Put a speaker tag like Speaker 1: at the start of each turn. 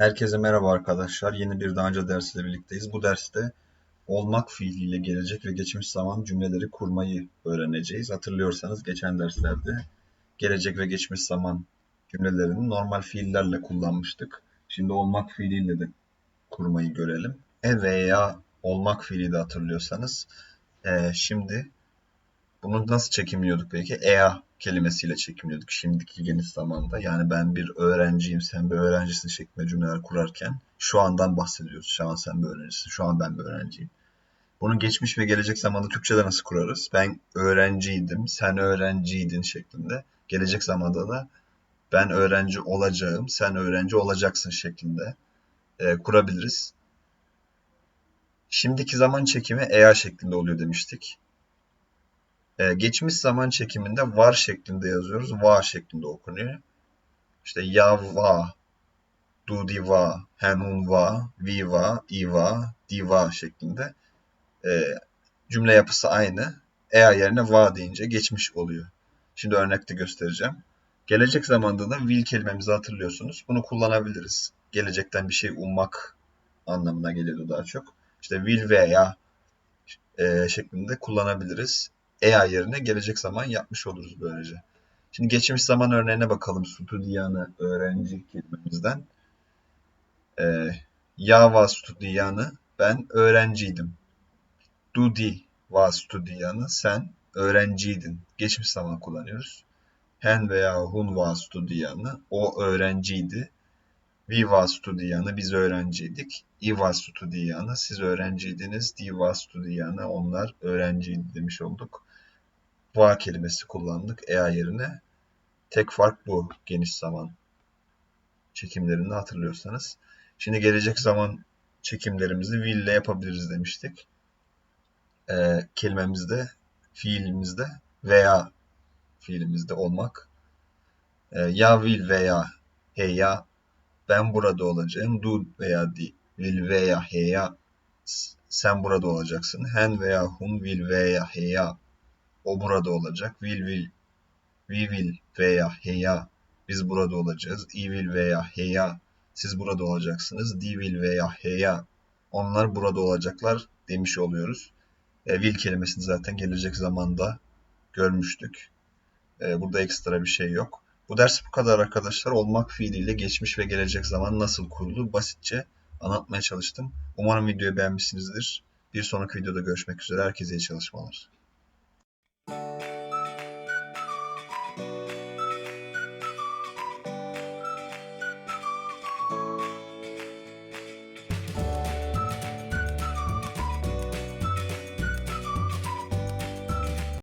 Speaker 1: Herkese merhaba arkadaşlar. Yeni bir daha önce dersiyle birlikteyiz. Bu derste olmak fiiliyle gelecek ve geçmiş zaman cümleleri kurmayı öğreneceğiz. Hatırlıyorsanız geçen derslerde gelecek ve geçmiş zaman cümlelerini normal fiillerle kullanmıştık. Şimdi olmak fiiliyle de kurmayı görelim. E veya olmak fiili de hatırlıyorsanız e, şimdi bunu nasıl çekimliyorduk peki? Ea kelimesiyle çekimliyorduk şimdiki geniş zamanda. Yani ben bir öğrenciyim, sen bir öğrencisin şeklinde cümleler kurarken şu andan bahsediyoruz. Şu an sen bir öğrencisin, şu an ben bir öğrenciyim. Bunu geçmiş ve gelecek zamanda Türkçe'de nasıl kurarız? Ben öğrenciydim, sen öğrenciydin şeklinde. Gelecek zamanda da ben öğrenci olacağım, sen öğrenci olacaksın şeklinde e, kurabiliriz. Şimdiki zaman çekimi EA şeklinde oluyor demiştik. Ee, geçmiş zaman çekiminde var şeklinde yazıyoruz. Va şeklinde okunuyor. İşte ya va, du di va, henun va, vi va, i va, di va şeklinde. E, cümle yapısı aynı. Ea yerine va deyince geçmiş oluyor. Şimdi örnekte göstereceğim. Gelecek zamanda da will kelimemizi hatırlıyorsunuz. Bunu kullanabiliriz. Gelecekten bir şey ummak anlamına geliyordu daha çok. İşte will veya e, şeklinde kullanabiliriz. EA yerine gelecek zaman yapmış oluruz böylece. Şimdi geçmiş zaman örneğine bakalım. Studiyanı öğrenci kelimemizden. Ee, ya va studiyanı ben öğrenciydim. Dudi va studiyanı sen öğrenciydin. Geçmiş zaman kullanıyoruz. Hen veya hun va studiyanı o öğrenciydi. Vi va studiyanı biz öğrenciydik. I va studiyanı siz öğrenciydiniz. Di va studiyanı onlar öğrenciydi demiş olduk va kelimesi kullandık ea yerine. Tek fark bu geniş zaman çekimlerinde hatırlıyorsanız. Şimdi gelecek zaman çekimlerimizi will yapabiliriz demiştik. Ee, kelimemizde, fiilimizde veya fiilimizde olmak. Ee, ya will veya heya ben burada olacağım. Do veya di, will veya heya sen burada olacaksın. Hen veya hun will veya heya o burada olacak. Will will we will veya heya biz burada olacağız. I will veya heya siz burada olacaksınız. Di will veya heya onlar burada olacaklar demiş oluyoruz. E, will kelimesini zaten gelecek zamanda görmüştük. E, burada ekstra bir şey yok. Bu ders bu kadar arkadaşlar. Olmak fiiliyle geçmiş ve gelecek zaman nasıl kurulur basitçe anlatmaya çalıştım. Umarım videoyu beğenmişsinizdir. Bir sonraki videoda görüşmek üzere. Herkese iyi çalışmalar.